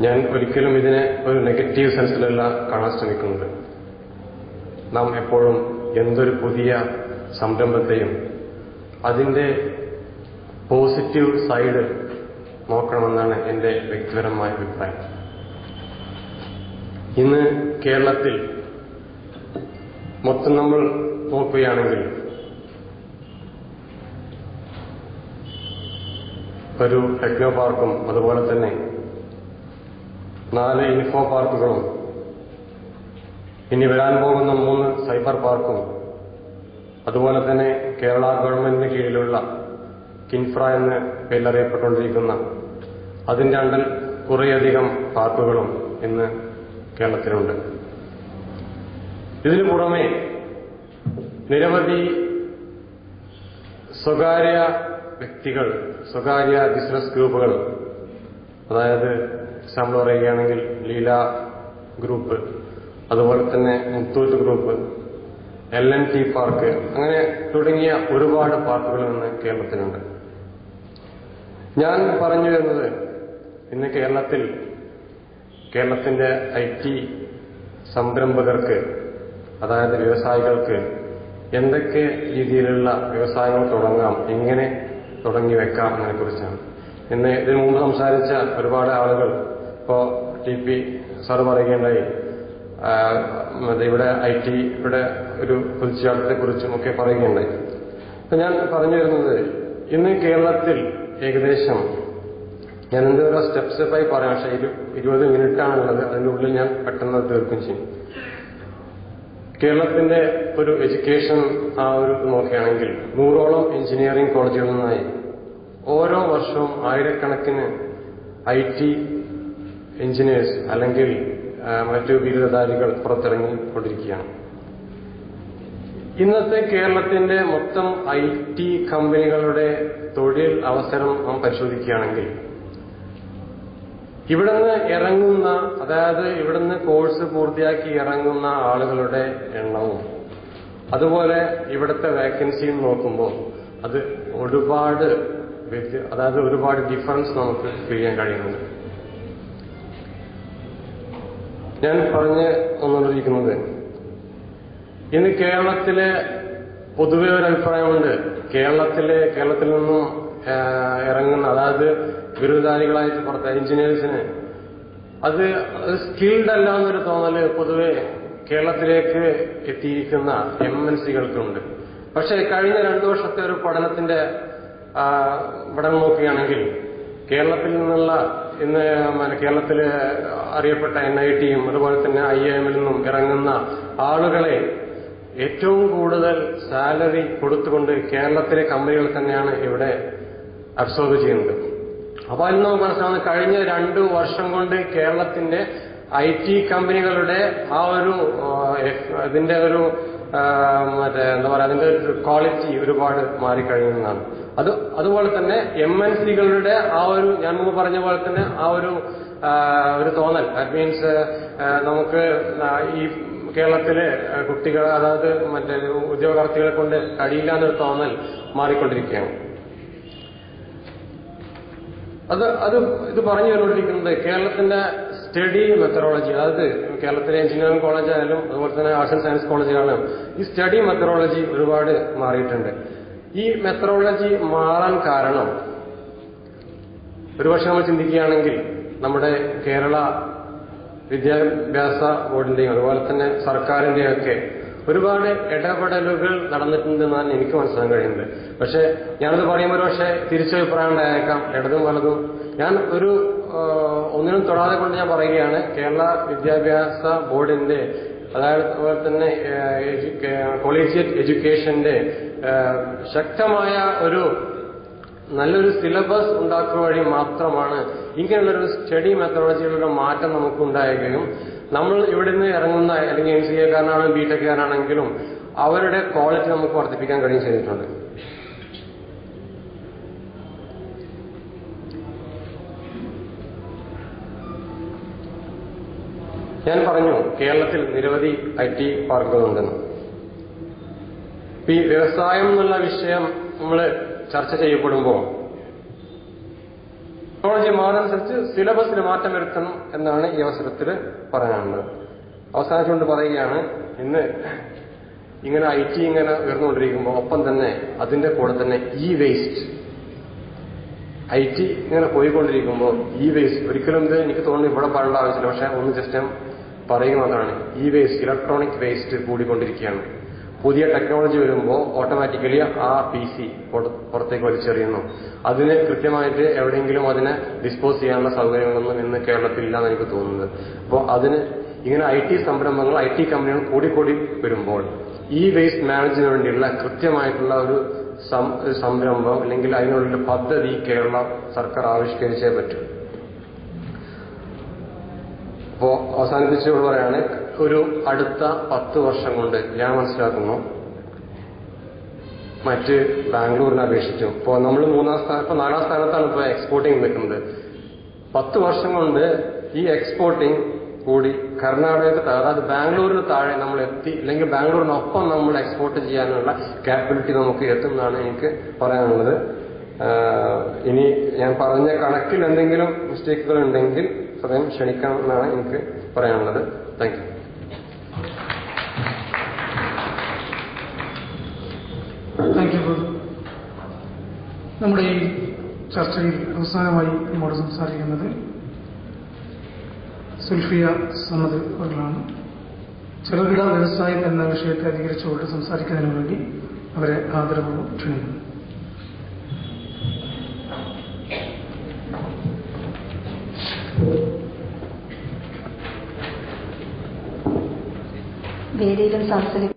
ഞാൻ ഒരിക്കലും ഇതിനെ ഒരു നെഗറ്റീവ് സെൻസിലല്ല കാണാൻ ശ്രമിക്കുന്നത്. നാം എപ്പോഴും എന്തൊരു പുതിയ സംരംഭത്തെയും അതിന്റെ പോസിറ്റീവ് സൈഡ് നോക്കണമെന്നാണ് എന്റെ വ്യക്തിപരമായ അഭിപ്രായം. ഇന്ന് കേരളത്തിൽ മൊത്തം നമ്മൾ നോക്കുകയാണെങ്കിൽ ഒരു ടെക്നോ പാർക്കും അതുപോലെ തന്നെ നാല് ഇൻഫോ പാർക്കുകളും ഇനി വരാൻ പോകുന്ന മൂന്ന് സൈബർ പാർക്കും അതുപോലെ തന്നെ കേരള ഗവൺമെന്റിന് കീഴിലുള്ള കിൻഫ്ര എന്ന് പേരിലറിയപ്പെട്ടുകൊണ്ടിരിക്കുന്ന അതിന്റെ അണ്ടൽ കുറേയധികം പാർക്കുകളും ഇന്ന് കേരളത്തിലുണ്ട്. ഇതിനു പുറമെ നിരവധി സ്വകാര്യ വ്യക്തികൾ സ്വകാര്യ ബിസിനസ് ഗ്രൂപ്പുകൾ അതായത് എക്സാമ്പിൾ പറയുകയാണെങ്കിൽ ലീല ഗ്രൂപ്പ് അതുപോലെ തന്നെ Muthoot group L N T park അങ്ങനെ തുടങ്ങിയ ഒരുപാട് പാർക്കുകൾ ഇന്ന് കേരളത്തിലുണ്ട്. ഞാൻ പറഞ്ഞു വരുന്നത് ഇന്ന് കേരളത്തിൽ കേരളത്തിന്റെ ഐ ടി സംരംഭകർക്ക് അതായത് വ്യവസായികൾക്ക് എന്തൊക്കെ രീതിയിലുള്ള വ്യവസായങ്ങൾ തുടങ്ങാം എങ്ങനെ തുടങ്ങി വെക്കാം എന്നതിനെ കുറിച്ചാണ് ഇന്ന് ഇതിനു മുമ്പ് സംസാരിച്ച ഒരുപാട് ആളുകൾ ഇപ്പോ ടി പി സാർ പറയുകയുണ്ടായി. ഇവിടെ ഐ ടിയുടെ ഒരു കുതിച്ചുചാട്ടത്തെ കുറിച്ചും ഒക്കെ പറയുകയുണ്ടായി. അപ്പൊ ഞാൻ പറഞ്ഞു വരുന്നത് ഇന്ന് കേരളത്തിൽ ഏകദേശം ഞാൻ എന്തോരോ സ്റ്റെപ്സ് ആയി പറയാം. പക്ഷേ ഇരു ഇരുപത് മിനിറ്റ് ആണുള്ളത് അതിന്റെ ഉള്ളിൽ ഞാൻ പെട്ടെന്ന് തീർക്കും ചെയ്യും. കേരളത്തിന്റെ ഒരു എഡ്യൂക്കേഷൻ ആ ഒരു നോക്കുകയാണെങ്കിൽ നൂറോളം എഞ്ചിനീയറിംഗ് കോളേജുകളിൽ നിന്നായി ഓരോ വർഷവും ആയിരക്കണക്കിന് ഐ ടി എഞ്ചിനീയേഴ്സ് അല്ലെങ്കിൽ മറ്റു ബിരുദധാരികൾ പുറത്തിറങ്ങിക്കൊണ്ടിരിക്കുകയാണ്. ഇന്നത്തെ കേരളത്തിന്റെ മൊത്തം ഐ ടി കമ്പനികളുടെ തൊഴിൽ അവസരം നാം പരിശോധിക്കുകയാണെങ്കിൽ ഇവിടുന്ന് ഇറങ്ങുന്ന അതായത് ഇവിടുന്ന് കോഴ്സ് പൂർത്തിയാക്കി ഇറങ്ങുന്ന ആളുകളുടെ എണ്ണവും അതുപോലെ ഇവിടുത്തെ വേക്കൻസിയും നോക്കുമ്പോൾ അത് ഒരുപാട് അതായത് ഒരുപാട് ഡിഫറൻസ് നമുക്ക് ഫീൽ ചെയ്യാൻ കഴിയുന്നുണ്ട്. ഞാൻ പറഞ്ഞ് വന്നുകൊണ്ടിരിക്കുന്നത് ഇന്ന് കേരളത്തിലെ പൊതുവെ ഒരു അഭിപ്രായമുണ്ട് കേരളത്തിലെ കേരളത്തിൽ നിന്നും ഇറങ്ങുന്ന അതായത് ബിരുദധാരികളായിട്ട് പുറത്ത് എഞ്ചിനീയേഴ്സിന് അത് സ്കിൽഡ് അല്ല എന്നൊരു തോന്നൽ പൊതുവെ കേരളത്തിലേക്ക് എത്തിയിരിക്കുന്ന എം എൻ സികൾക്കുണ്ട് പക്ഷേ കഴിഞ്ഞ രണ്ടു വർഷത്തെ ഒരു പഠനത്തിന്റെ ഇവിടെ നോക്കുകയാണെങ്കിൽ കേരളത്തിൽ നിന്നുള്ള ഇന്ന് കേരളത്തിൽ അറിയപ്പെട്ട എൻ ഐ ടിയും അതുപോലെ തന്നെ ഐ എമ്മിൽ നിന്നും ഇറങ്ങുന്ന ആളുകളെ ഏറ്റവും കൂടുതൽ സാലറി കൊടുത്തുകൊണ്ട് കേരളത്തിലെ കമ്പനികൾ തന്നെയാണ് ഇവിടെ അബ്സോർബ് ചെയ്യുന്നത്. അപ്പൊ അതിൽ നമുക്ക് മനസ്സിലാവുന്നത് കഴിഞ്ഞ രണ്ടു വർഷം കൊണ്ട് കേരളത്തിന്റെ ഐ ടി കമ്പനികളുടെ ആ ഒരു ഇതിന്റെ ഒരു മറ്റേ എന്താ പറയാ അതിന്റെ ഒരു ക്വാളിറ്റി ഒരുപാട് മാറിക്കഴിഞ്ഞതാണ് അത് അതുപോലെ തന്നെ എം എൻ സികളുടെ ആ ഒരു ഞാൻ മുമ്പ് പറഞ്ഞ പോലെ തന്നെ ആ ഒരു ഒരു തോന്നൽ. ദാറ്റ് മീൻസ് നമുക്ക് ഈ കേരളത്തിലെ കുട്ടികൾ അതായത് മറ്റേ ഉദ്യോഗാർത്ഥികളെ കൊണ്ട് കഴിയില്ല എന്നൊരു തോന്നൽ മാറിക്കൊണ്ടിരിക്കുകയാണ്. അത് അത് ഇത് പറഞ്ഞു വരുകൊണ്ടിരിക്കുന്നത് കേരളത്തിന്റെ സ്റ്റഡി മെത്തഡോളജി അതായത് കേരളത്തിലെ എഞ്ചിനീയറിംഗ് കോളേജ് ആയാലും അതുപോലെ തന്നെ ആർട്സ് ആൻഡ് സയൻസ് കോളേജുകളും ഈ സ്റ്റഡി മെത്തഡോളജി ഒരുപാട് മാറിയിട്ടുണ്ട്. ഈ മെത്തഡോളജി മാറാൻ കാരണം ഒരുപക്ഷെ നമ്മൾ ചിന്തിക്കുകയാണെങ്കിൽ നമ്മുടെ കേരള വിദ്യാഭ്യാസ ബോർഡിന്റെയും അതുപോലെ തന്നെ സർക്കാരിന്റെയും ഒക്കെ ഒരുപാട് ഇടപെടലുകൾ നടന്നിട്ടുണ്ടെന്നാണ് എനിക്ക് മനസ്സിലാക്കാൻ കഴിയുന്നത്. പക്ഷെ ഞാനത് പറയുമ്പോൾ പക്ഷേ തിരിച്ചഭിപ്രായം ഉണ്ടായേക്കാം ഇടതും വലതും. ഞാൻ ഒരു ഒന്നിനും തൊടാതെ കൊണ്ട് ഞാൻ പറയുകയാണ് കേരള വിദ്യാഭ്യാസ ബോർഡിന്റെ അതായത് അതുപോലെ തന്നെ കോളേജിയറ്റ് എഡ്യൂക്കേഷന്റെ ശക്തമായ ഒരു നല്ലൊരു സിലബസ് ഉണ്ടാക്കുക വഴി മാത്രമാണ് ഇങ്ങനെയുള്ളൊരു സ്റ്റഡി മെത്തഡോളജികളുടെ മാറ്റം നമുക്ക് ഉണ്ടാവുകയും നമ്മൾ ഇവിടുന്ന് ഇറങ്ങുന്ന അല്ലെങ്കിൽ എം സി എക്കാരനാണെങ്കിലും ബി ടെക്കാരനാണെങ്കിലും അവരുടെ ക്വാളിറ്റി നമുക്ക് വർദ്ധിപ്പിക്കാൻ കഴിയും ചെയ്തിട്ടുണ്ട്. ഞാൻ പറഞ്ഞു കേരളത്തിൽ നിരവധി ഐ ടി പാർക്കുകളുണ്ടെന്ന്. ഈ വ്യവസായം എന്നുള്ള വിഷയം നമ്മൾ ചർച്ച ചെയ്യപ്പെടുമ്പോൾ ടെക്നോളജി മാറുന്നതനുസരിച്ച് സിലബസിൽ മാറ്റം വരുത്തണം എന്നാണ് ഈ അവസരത്തിൽ പറയാനുള്ളത്. അവസാനിച്ചുകൊണ്ട് പറയുകയാണ് ഇന്ന് ഇങ്ങനെ ഐ ടി ഇങ്ങനെ ഉയർന്നുകൊണ്ടിരിക്കുമ്പോൾ ഒപ്പം തന്നെ അതിന്റെ കൂടെ തന്നെ ഇ വേസ്റ്റ് ഐ ടി ഇങ്ങനെ പോയിക്കൊണ്ടിരിക്കുമ്പോൾ ഇ വേസ്റ്റ് ഒരിക്കലും ഇത് എനിക്ക് തോന്നുന്നു ഇവിടെ പറയേണ്ട ആവശ്യമില്ല പക്ഷെ ഒന്ന് ജസ്റ്റ് പറയുന്നതാണ് ഇ വേസ്റ്റ് ഇലക്ട്രോണിക് വേസ്റ്റ് കൂടിക്കൊണ്ടിരിക്കുകയാണ്. പുതിയ ടെക്നോളജി വരുമ്പോൾ ഓട്ടോമാറ്റിക്കലി ആ പി സി പുറത്തേക്ക് വലിച്ചെറിയുന്നു. അതിന് കൃത്യമായിട്ട് എവിടെയെങ്കിലും അതിനെ ഡിസ്പോസ് ചെയ്യാനുള്ള സൗകര്യങ്ങളൊന്നും ഇന്ന് കേരളത്തിൽ ഇല്ലാന്ന് എനിക്ക് തോന്നുന്നത്. അപ്പോൾ അതിന് ഇങ്ങനെ ഐ ടി സംരംഭങ്ങൾ ഐ ടി കമ്പനികൾ കൂടിക്കൂടി വരുമ്പോൾ ഈ വേസ്റ്റ് മാനേജിന് വേണ്ടിയുള്ള കൃത്യമായിട്ടുള്ള ഒരു സംരംഭം അല്ലെങ്കിൽ അതിനുള്ള പദ്ധതി കേരള സർക്കാർ ആവിഷ്കരിച്ചേ പറ്റൂ. അപ്പോ അവസാനിപ്പിച്ചുകൊണ്ട് പറയാണ് ഒരു അടുത്ത പത്ത് വർഷം കൊണ്ട് ഞാൻ മനസ്സിലാക്കുന്നു മറ്റ് ബാംഗ്ലൂരിനെ അപേക്ഷിച്ചു. ഇപ്പോ നമ്മൾ മൂന്നാം സ്ഥാനം ഇപ്പൊ നാലാം സ്ഥാനത്താണ് ഇപ്പോൾ എക്സ്പോർട്ടിംഗ് നിൽക്കുന്നത്. പത്ത് വർഷം കൊണ്ട് ഈ എക്സ്പോർട്ടിംഗ് കൂടി കർണാടകത്തിൽ താഴെ അതായത് ബാംഗ്ലൂരിന് താഴെ നമ്മൾ എത്തി അല്ലെങ്കിൽ ബാംഗ്ലൂരിനൊപ്പം നമ്മൾ എക്സ്പോർട്ട് ചെയ്യാനുള്ള കാപ്പബിലിറ്റി നമുക്ക് എത്തുമെന്നാണ് എനിക്ക് പറയാനുള്ളത്. ഇനി ഞാൻ പറഞ്ഞ കണക്കിൽ എന്തെങ്കിലും മിസ്റ്റേക്കുകൾ ഉണ്ടെങ്കിൽ സ്വയം ക്ഷണിക്കണം എന്നാണ് എനിക്ക് പറയാനുള്ളത്. താങ്ക് നമ്മുടെ ഈ ചർച്ചയിൽ അവസാനമായി നമ്മോട് സംസാരിക്കുന്നത് സുൽഫിയ സമ്മദ് അവരാണ് ചെറുകിട വ്യവസായം എന്ന വിഷയത്തെ അധികരിച്ചുകൊണ്ട് സംസാരിക്കുന്നതിന് വേണ്ടി അവരെ ആദരപൂർവം ക്ഷണിക്കുന്നു. വേദിയിലും സദസ്സിലും